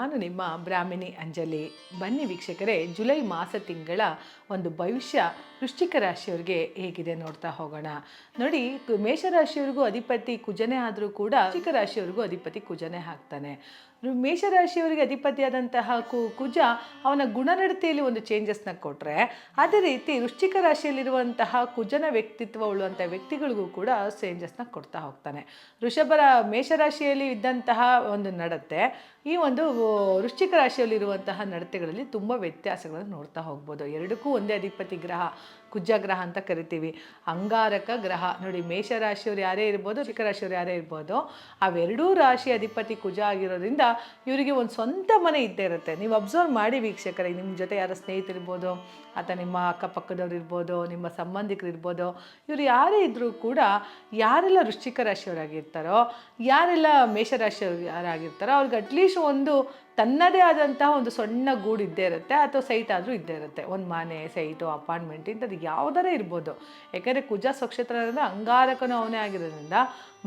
ನಾನು ನಿಮ್ಮ ಬ್ರಾಹ್ಮಿಣಿ ಅಂಜಲಿ. ಬನ್ನಿ ವೀಕ್ಷಕರೇ, ಜುಲೈ ಮಾಸ ತಿಂಗಳ ಒಂದು ಭವಿಷ್ಯ ವೃಶ್ಚಿಕ ರಾಶಿಯವರಿಗೆ ಹೇಗಿದೆ ನೋಡ್ತಾ ಹೋಗೋಣ. ನೋಡಿ ಮೇಷರಾಶಿಯವ್ರಿಗೂ ಅಧಿಪತಿ ಕುಜನೇ ಆದರೂ ಕೂಡ ವೃಶ್ಚಿಕ ರಾಶಿಯವರಿಗೂ ಅಧಿಪತಿ ಕುಜನೇ ರು- ಮೇಷರಾಶಿಯವರಿಗೆ ಅಧಿಪತಿಯಾದಂತಹ ಕು ಕುಜ ಅವನ ಗುಣನಡತೆಯಲ್ಲಿ ಒಂದು ಚೇಂಜಸ್ನ ಕೊಟ್ಟರೆ ಅದೇ ರೀತಿ ವೃಶ್ಚಿಕ ರಾಶಿಯಲ್ಲಿರುವಂತಹ ಕುಜನ ವ್ಯಕ್ತಿತ್ವ ಉಳ್ಳುವಂಥ ವ್ಯಕ್ತಿಗಳಿಗೂ ಕೂಡ ಚೇಂಜಸ್ನ ಕೊಡ್ತಾ ಹೋಗ್ತಾನೆ. ವೃಷಭರ ಮೇಷರಾಶಿಯಲ್ಲಿ ಇದ್ದಂತಹ ಒಂದು ನಡತೆ, ಈ ಒಂದು ವೃಶ್ಚಿಕ ರಾಶಿಯಲ್ಲಿರುವಂತಹ ನಡತೆಗಳಲ್ಲಿ ತುಂಬ ವ್ಯತ್ಯಾಸಗಳನ್ನು ನೋಡ್ತಾ ಹೋಗ್ಬೋದು. ಎರಡಕ್ಕೂ ಒಂದೇ ಅಧಿಪತಿ ಗ್ರಹ. ಕುಜ ಗ್ರಹ ಅಂತ ಕರಿತೀವಿ. ಅಂಗಾರಕ ಗ್ರಹ. ನೋಡಿ, ಮೇಷರಾಶಿಯವ್ರು ಯಾರೇ ಇರ್ಬೋದು ರಾಶಿಯವ್ರು ಯಾರೇ ಇರ್ಬೋದು, ಅವೆರಡೂ ರಾಶಿ ಅಧಿಪತಿ ಕುಜ ಆಗಿರೋದ್ರಿಂದ ಇವರಿಗೆ ಒಂದು ಸ್ವಂತ ಮನೆ ಇದ್ದೇ ಇರುತ್ತೆ. ನೀವು ಅಬ್ಸರ್ವ್ ಮಾಡಿ ವೀಕ್ಷಕರಿಗೆ ನಿಮ್ಮ ಜೊತೆ ಯಾರ ಸ್ನೇಹಿತರಿರ್ಬೋದು ಅಥವಾ ನಿಮ್ಮ ಅಕ್ಕಪಕ್ಕದವ್ರು ಇರ್ಬೋದು, ನಿಮ್ಮ ಸಂಬಂಧಿಕರು ಇರ್ಬೋದು, ಇವರು ಯಾರೇ ಇದ್ದರೂ ಕೂಡ ಯಾರೆಲ್ಲ ವೃಶ್ಚಿಕ ರಾಶಿಯವರಾಗಿರ್ತಾರೋ, ಯಾರೆಲ್ಲ ಮೇಷರಾಶಿಯವರಾಗಿರ್ತಾರೋ ಅವ್ರಿಗೆ ಅಟ್ಲೀಸ್ಟ್ ಒಂದು ತನ್ನದೇ ಆದಂತಹ ಒಂದು ಸಣ್ಣ ಗೂಡು ಇದ್ದೇ ಇರುತ್ತೆ, ಅಥವಾ ಸೈಟ್ ಆದರೂ ಇದ್ದೇ ಇರುತ್ತೆ. ಒಂದು ಮನೆ, ಸೈಟು, ಅಪಾರ್ಟ್ಮೆಂಟ್ ಇಂಥದ್ದು ಯಾವುದರ ಇರ್ಬೋದು. ಯಾಕೆಂದರೆ ಕುಜ ಸ್ವಕ್ಷೇತ್ರ ಅಂಗಾರಕನು ಅವನೇ ಆಗಿರೋದ್ರಿಂದ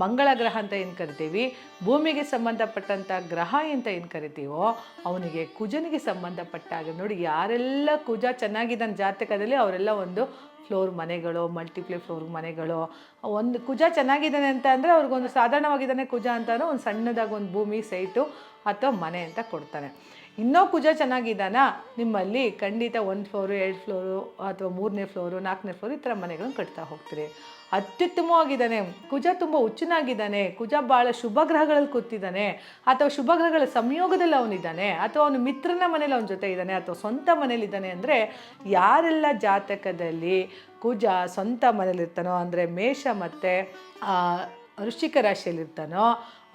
ಮಂಗಳ ಗ್ರಹ ಅಂತ ಏನು ಕರಿತೀವಿ? ಭೂಮಿಗೆ ಸಂಬಂಧಪಟ್ಟಂಥ ಗ್ರಹ ಅಂತ ಏನು ಕರಿತೀವೋ, ಅವನಿಗೆ ಕುಜನಿಗೆ ಸಂಬಂಧಪಟ್ಟಾಗ ನೋಡಿ, ಯಾರೆಲ್ಲ ಕುಜ ಚೆನ್ನಾಗಿದ್ದಾನೆ ಜಾತಕದಲ್ಲಿ ಅವರೆಲ್ಲ ಒಂದು ಫ್ಲೋರ್ ಮನೆಗಳು, ಮಲ್ಟಿಪ್ಲೇ ಫ್ಲೋರ್ ಮನೆಗಳು, ಒಂದು ಕುಜ ಚೆನ್ನಾಗಿದ್ದಾನೆ ಅಂತ ಅಂದರೆ ಅವ್ರಿಗೊಂದು ಸಾಧಾರಣವಾಗಿದ್ದಾನೆ ಕುಜ ಅಂತಾನು ಒಂದು ಸಣ್ಣದಾಗಿ ಒಂದು ಭೂಮಿ ಸೈಟು ಅಥವಾ ಮನೆ ಅಂತ ಕೊಡ್ತಾನೆ. ಇನ್ನೂ ಕುಜ ಚೆನ್ನಾಗಿದ್ದಾನ? ನಿಮ್ಮಲ್ಲಿ ಖಂಡಿತ ಒಂದು ಫ್ಲೋರು, ಎರಡು ಫ್ಲೋರು ಅಥವಾ ಮೂರನೇ ಫ್ಲೋರು, ನಾಲ್ಕನೇ ಫ್ಲೋರ್ ಈ ಥರ ಮನೆಗಳನ್ನು ಕಟ್ತಾ ಹೋಗ್ತೀರಿ. ಅತ್ಯುತ್ತಮವಾಗಿದ್ದಾನೆ. ಕುಜ ತುಂಬ ಹುಚ್ಚನಾಗಿದ್ದಾನೆ. ಕುಜ ಭಾಳ ಶುಭ ಗ್ರಹಗಳಲ್ಲಿ ಕೂತಿದ್ದಾನೆ. ಅಥವಾ ಶುಭ ಗ್ರಹಗಳ ಸಂಯೋಗದಲ್ಲಿ ಅವನಿದ್ದಾನೆ. ಅಥವಾ ಅವನು ಮಿತ್ರನ ಮನೇಲಿ ಅವನ ಜೊತೆ ಇದ್ದಾನೆ. ಅಥವಾ ಸ್ವಂತ ಮನೇಲಿದ್ದಾನೆ ಅಂದರೆ ಯಾರೆಲ್ಲ ಜಾತಕದಲ್ಲಿ ಕುಜ ಸ್ವಂತ ಮನೇಲಿರ್ತಾನೋ ಅಂದರೆ ಮೇಷ ಮತ್ತು ವೃಶ್ಚಿಕ ರಾಶಿಯಲ್ಲಿರ್ತಾನೋ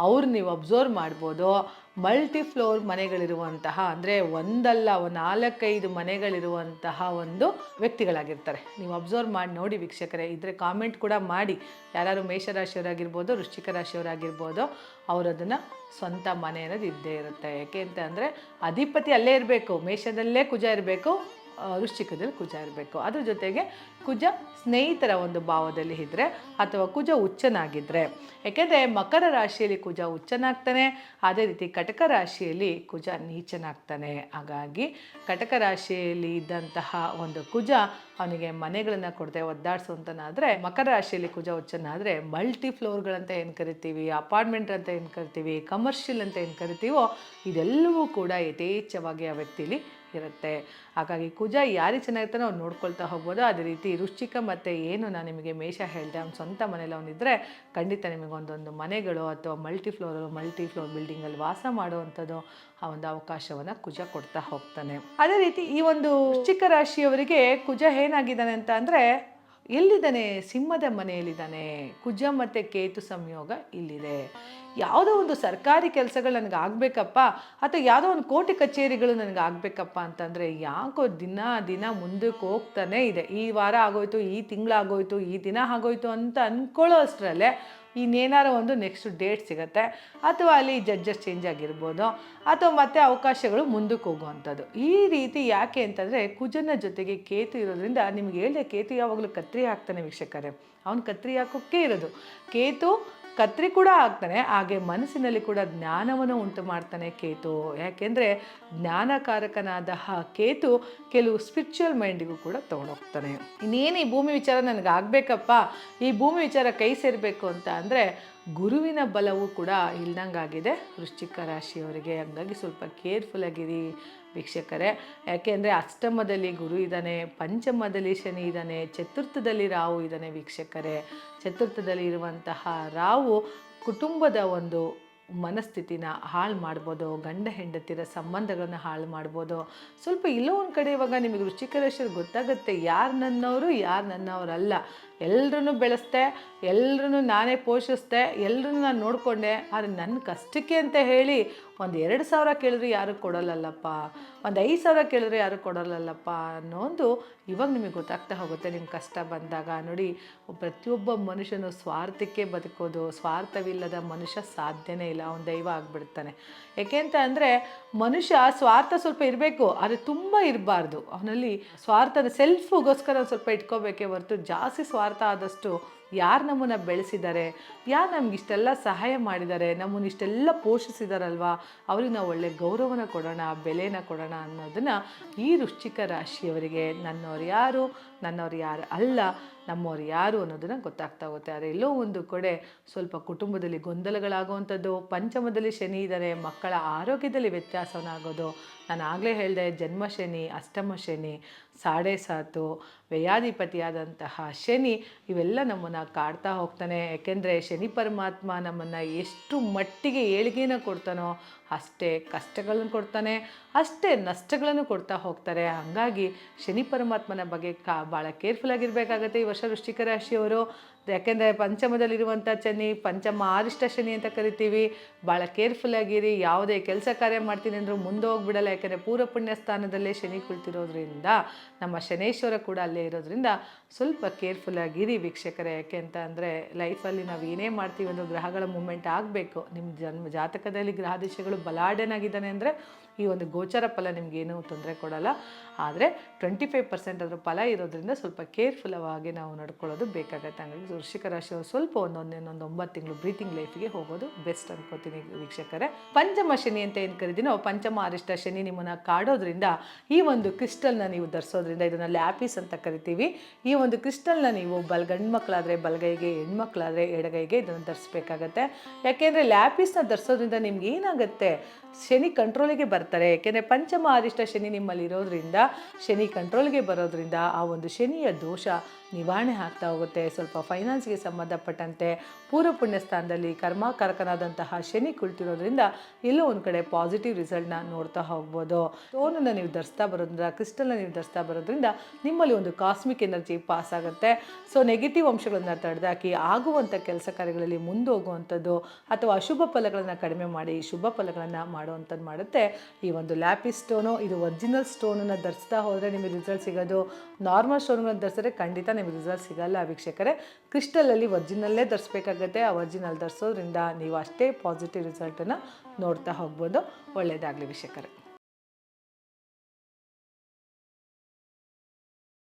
ಅವ್ರು ನೀವು ಅಬ್ಸರ್ವ್ ಮಾಡ್ಬೋದು. ಮಲ್ಟಿ ಫ್ಲೋರ್ ಮನೆಗಳಿರುವಂತಹ, ಅಂದರೆ ಒಂದಲ್ಲ, ಒಂದು ನಾಲ್ಕೈದು ಮನೆಗಳಿರುವಂತಹ ಒಂದು ವ್ಯಕ್ತಿಗಳಾಗಿರ್ತಾರೆ. ನೀವು ಅಬ್ಸರ್ವ್ ಮಾಡಿ ನೋಡಿ ವೀಕ್ಷಕರೇ, ಇದ್ರೆ ಕಾಮೆಂಟ್ ಕೂಡ ಮಾಡಿ. ಯಾರು ಮೇಷರಾಶಿಯವರಾಗಿರ್ಬೋದು, ವೃಶ್ಚಿಕ ರಾಶಿಯವರಾಗಿರ್ಬೋದು ಅವರು ಅದನ್ನು ಸ್ವಂತ ಮನೆ ಅನ್ನೋದು ಇದ್ದೇ ಇರುತ್ತೆ. ಯಾಕೆ ಅಂತ ಅಂದರೆ, ಅಧಿಪತಿ ಅಲ್ಲೇ ಇರಬೇಕು, ಮೇಷದಲ್ಲೇ ಕುಜ ಇರಬೇಕು ವೃಶ್ಚಿಕದಲ್ಲಿ ಕುಜ ಇರಬೇಕು. ಅದ್ರ ಜೊತೆಗೆ ಕುಜ ಸ್ನೇಹಿತರ ಒಂದು ಭಾವದಲ್ಲಿ ಇದ್ದರೆ ಅಥವಾ ಕುಜ ಹುಚ್ಚನಾಗಿದ್ದರೆ ಯಾಕೆಂದರೆ ಮಕರ ರಾಶಿಯಲ್ಲಿ ಕುಜ ಹುಚ್ಚನಾಗ್ತಾನೆ, ಅದೇ ರೀತಿ ಕಟಕ ರಾಶಿಯಲ್ಲಿ ಕುಜ ನೀಚನಾಗ್ತಾನೆ. ಹಾಗಾಗಿ ಕಟಕ ರಾಶಿಯಲ್ಲಿ ಇದ್ದಂತಹ ಒಂದು ಕುಜ ಅವನಿಗೆ ಮನೆಗಳನ್ನು ಕೊಡದೆ ಒದ್ದಾಡಿಸುವಂತನಾದರೆ, ಮಕರ ರಾಶಿಯಲ್ಲಿ ಕುಜ ಹುಚ್ಚನಾದರೆ ಮಲ್ಟಿ ಫ್ಲೋರ್ಗಳಂತ ಏನು ಕರಿತೀವಿ ಅಪಾರ್ಟ್ಮೆಂಟ್ ಅಂತ ಏನು ಕರಿತೀವಿ ಕಮರ್ಷಿಯಲ್ ಅಂತ ಏನು ಕರಿತೀವೋ ಇದೆಲ್ಲವೂ ಕೂಡ ಯಥೇಚ್ಛವಾಗಿ ಆ ವ್ಯಕ್ತಿಲಿ ಇರುತ್ತೆ. ಹಾಗಾಗಿ ಕುಜ ಯಾರಿಗೆ ಚೆನ್ನಾಗಿರ್ತಾನೋ ಅವ್ರು ನೋಡ್ಕೊಳ್ತಾ ಹೋಗ್ಬೋದು. ಅದೇ ರೀತಿ ರುಚಿಕ ಮತ್ತು ಏನು ನಾನು ನಿಮಗೆ ಮೇಷ ಹೇಳಿದೆ, ಅವ್ನು ಸ್ವಂತ ಮನೇಲಿ ಅವನಿದ್ದರೆ ಖಂಡಿತ ನಿಮಗೆ ಒಂದೊಂದು ಮನೆಗಳು ಅಥವಾ ಮಲ್ಟಿ ಫ್ಲೋರು ಮಲ್ಟಿ ಫ್ಲೋರ್ ಬಿಲ್ಡಿಂಗಲ್ಲಿ ವಾಸ ಮಾಡುವಂಥದ್ದು ಆ ಒಂದು ಅವಕಾಶವನ್ನು ಕುಜ ಕೊಡ್ತಾ ಹೋಗ್ತಾನೆ. ಅದೇ ರೀತಿ ಈ ಒಂದು ವೃಶ್ಚಿಕ ರಾಶಿಯವರಿಗೆ ಕುಜ ಏನಾಗಿದ್ದಾನೆ ಅಂತ ಅಂದರೆ ಎಲ್ಲಿದ್ದಾನೆ? ಸಿಂಹದ ಮನೆಯಲ್ಲಿದ್ದಾನೆ. ಕುಜ ಮತ್ತು ಕೇತು ಸಂಯೋಗ ಇಲ್ಲಿದೆ. ಯಾವುದೋ ಒಂದು ಸರ್ಕಾರಿ ಕೆಲಸಗಳು ನನಗೆ ಆಗಬೇಕಪ್ಪ ಅಥವಾ ಯಾವುದೋ ಒಂದು ಕೋಟಿ ಕಚೇರಿಗಳು ನನಗೆ ಆಗಬೇಕಪ್ಪ ಅಂತಂದರೆ ಯಾಕೋ ದಿನ ದಿನ ಮುಂದಕ್ಕೆ ಹೋಗ್ತಾನೆ ಇದೆ. ಈ ವಾರ ಆಗೋಯ್ತು, ಈ ತಿಂಗಳಾಗೋಯ್ತು, ಈ ದಿನ ಆಗೋಯ್ತು ಅಂತ ಅಂದ್ಕೊಳ್ಳೋ ಅಷ್ಟರಲ್ಲೇ ಇನ್ನೇನಾರ ಒಂದು ನೆಕ್ಸ್ಟ್ ಡೇಟ್ ಸಿಗುತ್ತೆ. ಅಥವಾ ಅಲ್ಲಿ ಜಡ್ಜಸ್ ಚೇಂಜ್ ಆಗಿರ್ಬೋದು. ಅಥವಾ ಮತ್ತೆ ಅವಕಾಶಗಳು ಮುಂದಕ್ಕೆ ಹೋಗುವಂಥದ್ದು. ಈ ರೀತಿ ಯಾಕೆ ಅಂತಂದರೆ ಕುಜನ ಜೊತೆಗೆ ಕೇತು ಇರೋದ್ರಿಂದ ನಿಮ್ಗೆ ಹೇಳಿದೆ ಕೇತು ಯಾವಾಗಲೂ ಕತ್ರಿ ಹಾಕ್ತಾನೆ ವೀಕ್ಷಕರೇ. ಅವನು ಕತ್ರಿ ಹಾಕೋಕ್ಕೆ ಇರೋದು. ಕೇತು ಕತ್ರಿ ಕೂಡ ಆಗ್ತಾನೆ, ಹಾಗೆ ಮನಸ್ಸಿನಲ್ಲಿ ಕೂಡ ಜ್ಞಾನವನ್ನು ಉಂಟು ಮಾಡ್ತಾನೆ ಕೇತು. ಯಾಕೆಂದರೆ ಜ್ಞಾನಕಾರಕನಾದ ಆ ಕೇತು ಕೆಲವು ಸ್ಪಿರಿಚುವಲ್ ಮೈಂಡಿಗೂ ಕೂಡ ತೊಗೊಂಡೋಗ್ತಾನೆ ಇನ್ನೇನು ಈ ಭೂಮಿ ವಿಚಾರ ನನಗೆ ಆಗಬೇಕಪ್ಪ? ಈ ಭೂಮಿ ವಿಚಾರ ಕೈ ಸೇರಬೇಕು ಅಂತ ಅಂದರೆ ಗುರುವಿನ ಬಲವು ಕೂಡ ಇಲ್ದಂಗಾಗಿದೆ. ವೃಶ್ಚಿಕ ರಾಶಿಯವರಿಗೆ, ಹಾಗಾಗಿ ಸ್ವಲ್ಪ ಕೇರ್ಫುಲ್ ಆಗಿರಿ. ವೀಕ್ಷಕರೇ, ಯಾಕೆಂದರೆ ಅಷ್ಟಮದಲ್ಲಿ ಗುರು ಇದ್ದಾನೆ, ಪಂಚಮದಲ್ಲಿ ಶನಿ ಇದ್ದಾನೆ, ಚತುರ್ಥದಲ್ಲಿ ರಾಹು ಇದ್ದಾನೆ ವೀಕ್ಷಕರೇ. ಚತುರ್ಥದಲ್ಲಿ ಇರುವಂತಹ ರಾಹು ಕುಟುಂಬದ ಒಂದು ಮನಸ್ಥಿತಿನ ಹಾಳು ಮಾಡ್ಬೋದು, ಗಂಡ ಹೆಂಡತಿರ ಸಂಬಂಧಗಳನ್ನ ಹಾಳು ಮಾಡ್ಬೋದು. ಸ್ವಲ್ಪ ಇಲ್ಲೋ ಒಂದು ಕಡೆ ಇವಾಗ ನಿಮಗೆ ವೃಶ್ಚಿಕ ಗೊತ್ತಾಗುತ್ತೆ, ಯಾರು ನನ್ನವರು, ಯಾರು ನನ್ನವರಲ್ಲ. ಎಲ್ಲರೂ ಬೆಳೆಸ್ದೆ ಎಲ್ಲರೂ ನಾನೇ ಪೋಷಿಸ್ದೆ ಎಲ್ಲರೂ ನಾನು ನೋಡಿಕೊಂಡೆ. ಆದರೆ ನನ್ನ ಕಷ್ಟಕ್ಕೆ ಅಂತ ಹೇಳಿ ಒಂದು ಎರಡು ಸಾವಿರ ಕೇಳಿದ್ರೆ ಯಾರು ಕೊಡೋಲ್ಲಲ್ಲಪ್ಪ? ಒಂದು ಐದು ಸಾವಿರ ಕೇಳಿದ್ರೆ ಯಾರು ಕೊಡೋಲ್ಲಲ್ಲಪ್ಪ? ಅನ್ನೋದು ಇವಾಗ ನಿಮಗೆ ಗೊತ್ತಾಗ್ತಾ ಹೋಗುತ್ತೆ ನಿಮ್ಮ ಕಷ್ಟ ಬಂದಾಗ. ನೋಡಿ, ಪ್ರತಿಯೊಬ್ಬ ಮನುಷ್ಯನು ಸ್ವಾರ್ಥಕ್ಕೆ ಬದುಕೋದು, ಸ್ವಾರ್ಥವಿಲ್ಲದ ಮನುಷ್ಯ ಸಾಧ್ಯನೇ ಇಲ್ಲ. ಅವನು ದೈವ ಆಗಿಬಿಡ್ತಾನೆ. ಯಾಕೆಂತ ಅಂದರೆ, ಮನುಷ್ಯ ಸ್ವಾರ್ಥ ಸ್ವಲ್ಪ ಇರಬೇಕು, ಆದರೆ ತುಂಬ ಇರಬಾರ್ದು. ಅವನಲ್ಲಿ ಸ್ವಾರ್ಥದ ಸೆಲ್ಫ್ಗೋಸ್ಕರ ಸ್ವಲ್ಪ ಇಟ್ಕೋಬೇಕೇ ಹೊರತು ಜಾಸ್ತಿ ಸ್ವಾರ್ಥ ಆದಷ್ಟು ಯಾರು ನಮ್ಮನ್ನು ಬೆಳೆಸಿದ್ದಾರೆ ಯಾರು ನಮ್ಗೆ ಇಷ್ಟೆಲ್ಲ ಸಹಾಯ ಮಾಡಿದ್ದಾರೆ ನಮ್ಮನ್ನು ಇಷ್ಟೆಲ್ಲ ಪೋಷಿಸಿದಾರಲ್ವಾ? ಅವ್ರಿಗೆ ನಾವು ಒಳ್ಳೆ ಗೌರವನ ಕೊಡೋಣ, ಬೆಲೆನ ಕೊಡೋಣ ಅನ್ನೋದನ್ನು ಈ ವೃಶ್ಚಿಕ ರಾಶಿಯವರಿಗೆ ನನ್ನವ್ರು ಯಾರು ನನ್ನವ್ರು ಯಾರು ಅಲ್ಲ, ನಮ್ಮವ್ರು ಯಾರು ಅನ್ನೋದನ್ನು ಗೊತ್ತಾಗ್ತಾ ಹೋಗುತ್ತೆ. ಆದರೆ ಎಲ್ಲೋ ಒಂದು ಕಡೆ ಸ್ವಲ್ಪ ಕುಟುಂಬದಲ್ಲಿ ಗೊಂದಲಗಳಾಗುವಂಥದ್ದು, ಪಂಚಮದಲ್ಲಿ ಶನಿ ಇದ್ದಾರೆ ಮಕ್ಕಳ ಆರೋಗ್ಯದಲ್ಲಿ ವ್ಯತ್ಯಾಸವನ್ನಾಗೋದು. ನಾನು ಆಗಲೇ ಹೇಳಿದೆ ಜನ್ಮ ಶನಿ ಅಷ್ಟಮ ಶನಿ ಸಾಡೆ ಸಾತು, ವ್ಯಯಾಧಿಪತಿಯಾದಂತಹ ಶನಿ ಇವೆಲ್ಲ ನಮ್ಮನ್ನು ಕಾಡ್ತಾ ಹೋಗ್ತಾನೆ. ಯಾಕೆಂದರೆ ಶನಿ ಪರಮಾತ್ಮ ನಮ್ಮನ್ನು ಎಷ್ಟು ಮಟ್ಟಿಗೆ ಏಳಿಗೆನ ಕೊಡ್ತಾನೋ ಅಷ್ಟೇ ಕಷ್ಟಗಳನ್ನು ಕೊಡ್ತಾನೆ, ಅಷ್ಟೇ ನಷ್ಟಗಳನ್ನು ಕೊಡ್ತಾ ಹೋಗ್ತಾರೆ. ಹಾಗಾಗಿ ಶನಿ ಪರಮಾತ್ಮನ ಬಗ್ಗೆ ಕಾ ಭಾಳ ಕೇರ್ಫುಲ್ ಆಗಿರಬೇಕಾಗತ್ತೆ ಈ ವರ್ಷ ವೃಶ್ಚಿಕ ರಾಶಿಯವರು. ಯಾಕೆಂದರೆ ಪಂಚಮದಲ್ಲಿರುವಂಥ ಶನಿ, ಪಂಚಮ ಆರಿಷ್ಟ ಶನಿ ಅಂತ ಕರಿತೀವಿ. ಭಾಳ ಕೇರ್ಫುಲ್ ಆಗಿರಿ, ಯಾವುದೇ ಕೆಲಸ ಕಾರ್ಯ ಮಾಡ್ತೀನಿ ಅಂದರೂ ಮುಂದೆ ಹೋಗ್ಬಿಡಲ್ಲ. ಯಾಕೆಂದರೆ ಪೂರ್ವ ಪುಣ್ಯ ಸ್ಥಾನದಲ್ಲೇ ಶನಿ ಕುಳಿತಿರೋದ್ರಿಂದ, ನಮ್ಮ ಶನೇಶ್ವರ ಕೂಡ ಅಲ್ಲೇ ಇರೋದ್ರಿಂದ ಸ್ವಲ್ಪ ಕೇರ್ಫುಲ್ ಆಗಿರಿ ವೀಕ್ಷಕರೇ. ಯಾಕೆ ಅಂತ ಅಂದರೆ ಲೈಫಲ್ಲಿ ನಾವು ಏನೇ ಮಾಡ್ತೀವಿ ಅಂದರೂ ಗ್ರಹಗಳ ಮೂಮೆಂಟ್ ಆಗಬೇಕು. ನಿಮ್ಮ ಜನ್ಮ ಜಾತಕದಲ್ಲಿ ಗ್ರಹದಿಶೆಗಳು ಬಲಾಢ್ಯನಾಗಿದ್ದಾನೆ ಅಂದರೆ ಈ ಒಂದು ಗೋಚರ ಫಲ ನಿಮಗೇನು ತೊಂದರೆ ಕೊಡಲ್ಲ. ಆದರೆ ಟ್ವೆಂಟಿ ಫೈವ್ ಪರ್ಸೆಂಟ್ ಅದರ ಫಲ ಇರೋದ್ರಿಂದ ಸ್ವಲ್ಪ ಕೇರ್ಫುಲ್ಲಾಗಿ ನಾವು ನಡ್ಕೊಳ್ಳೋದು ಬೇಕಾಗತ್ತೆ. ಹಂಗಾಗಿ ವೃಶ್ಚಿಕ ರಾಶಿಯವರು ಸ್ವಲ್ಪ ಒಂದೊಂದು ಇನ್ನೊಂದು ಒಂಬತ್ತು ತಿಂಗಳು ಬ್ರೀತಿಂಗ್ ಲೈಫಿಗೆ ಹೋಗೋದು ಬೆಸ್ಟ್ ಅನ್ಕೋತೀನಿ ವೀಕ್ಷಕರೇ. ಪಂಚಮ ಶನಿ ಅಂತ ಏನು ಕರಿತೀನೋ, ಪಂಚಮ ಅರಿಷ್ಟ ಶನಿ ನಿಮ್ಮನ್ನು ಕಾಡೋದ್ರಿಂದ ಈ ಒಂದು ಕ್ರಿಸ್ಟಲ್ನ ನೀವು ಧರಿಸೋದ್ರಿಂದ ಇದನ್ನು ಲ್ಯಾಪಿಸ್ ಅಂತ ಕರಿತೀವಿ. ಈ ಒಂದು ಕ್ರಿಸ್ಟಲ್ನ ನೀವು ಬಲ್ ಗಂಡು ಮಕ್ಕಳಾದರೆ ಬಲಗೈಗೆ, ಹೆಣ್ಮಕ್ಳಾದರೆ ಎಡಗೈಗೆ ಇದನ್ನು ಧರಿಸ್ಬೇಕಾಗತ್ತೆ. ಯಾಕೆಂದರೆ ಲ್ಯಾಪಿಸ್ನ ಧರಿಸೋದ್ರಿಂದ ನಿಮ್ಗೆ ಏನಾಗುತ್ತೆ? ಶನಿ ಕಂಟ್ರೋಲಿಗೆ ಬರ್ತಾರೆ. ಯಾಕೆಂದರೆ ಪಂಚಮ ಅರಿಷ್ಟ ಶನಿ ನಿಮ್ಮಲ್ಲಿ ಇರೋದ್ರಿಂದ, ಶನಿ ಕಂಟ್ರೋಲ್ಗೆ ಬರೋದ್ರಿಂದ ಆ ಒಂದು ಶನಿಯ ದೋಷ ನಿವಾರಣೆ ಆಗ್ತಾ ಹೋಗುತ್ತೆ. ಸ್ವಲ್ಪ ಫೈನಾನ್ಸ್ಗೆ ಸಂಬಂಧಪಟ್ಟಂತೆ ಪೂರ್ವ ಪುಣ್ಯ ಸ್ಥಾನದಲ್ಲಿ ಕರ್ಮಕಾರಕನಾದಂತಹ ಶನಿ ಕುಳಿತಿರೋದ್ರಿಂದ ಎಲ್ಲೋ ಒಂದು ಕಡೆ ಪಾಸಿಟಿವ್ ರಿಸಲ್ಟ್ನ ನೋಡ್ತಾ ಹೋಗ್ಬೋದು. ಸ್ಟೋನನ್ನು ನೀವು ಧರಿಸ್ತಾ ಬರೋದ್ರಿಂದ ಕ್ರಿಸ್ಟಲ್ನ ನೀವು ಧರಿಸ್ತಾ ಬರೋದ್ರಿಂದ ನಿಮ್ಮಲ್ಲಿ ಒಂದು ಕಾಸ್ಮಿಕ್ ಎನರ್ಜಿ ಪಾಸ್ ಆಗುತ್ತೆ. ಸೊ ನೆಗೆಟಿವ್ ಅಂಶಗಳನ್ನು ತಡೆದಾಕಿ ಆಗುವಂಥ ಕೆಲಸ ಕಾರ್ಯಗಳಲ್ಲಿ ಮುಂದೋಗುವಂಥದ್ದು ಅಥವಾ ಅಶುಭ ಫಲಗಳನ್ನು ಕಡಿಮೆ ಮಾಡಿ, ಶುಭ ಫಲಗಳನ್ನು ಮಾಡುವಂಥದ್ದು ಮಾಡುತ್ತೆ. ಈ ಒಂದು ಲ್ಯಾಪಿಸ್ ಸ್ಟೋನು, ಇದು ಒರಿಜಿನಲ್ ಸ್ಟೋನನ್ನು ಧರಿಸ್ತಾ ಹೋದರೆ ನಿಮಗೆ ರಿಸಲ್ಟ್ ಸಿಗೋದು ನಾರ್ಮಲ್ ಸ್ಟೋನ್ಗಳನ್ನು ಧರಿಸಿದ್ರೆ ಖಂಡಿತ ನಿಮಗೆ ರಿಸಲ್ಟ್ ಸಿಗಲ್ಲ ವೀಕ್ಷಕರೇ. ಕ್ರಿಸ್ಟಲಲ್ಲಿ ಒರಿಜಿನಲ್ಲೇ ಧರಿಸ್ಬೇಕಾಗತ್ತೆ. ಆ ಒರಿಜಿನಲ್ ಧರಿಸೋದ್ರಿಂದ ನೀವು ಅಷ್ಟೇ ಪಾಸಿಟಿವ್ ರಿಸಲ್ಟನ್ನು ನೋಡ್ತಾ ಹೋಗ್ಬೋದು. ಒಳ್ಳೆಯದಾಗಲಿ ವೀಕ್ಷಕರೇ.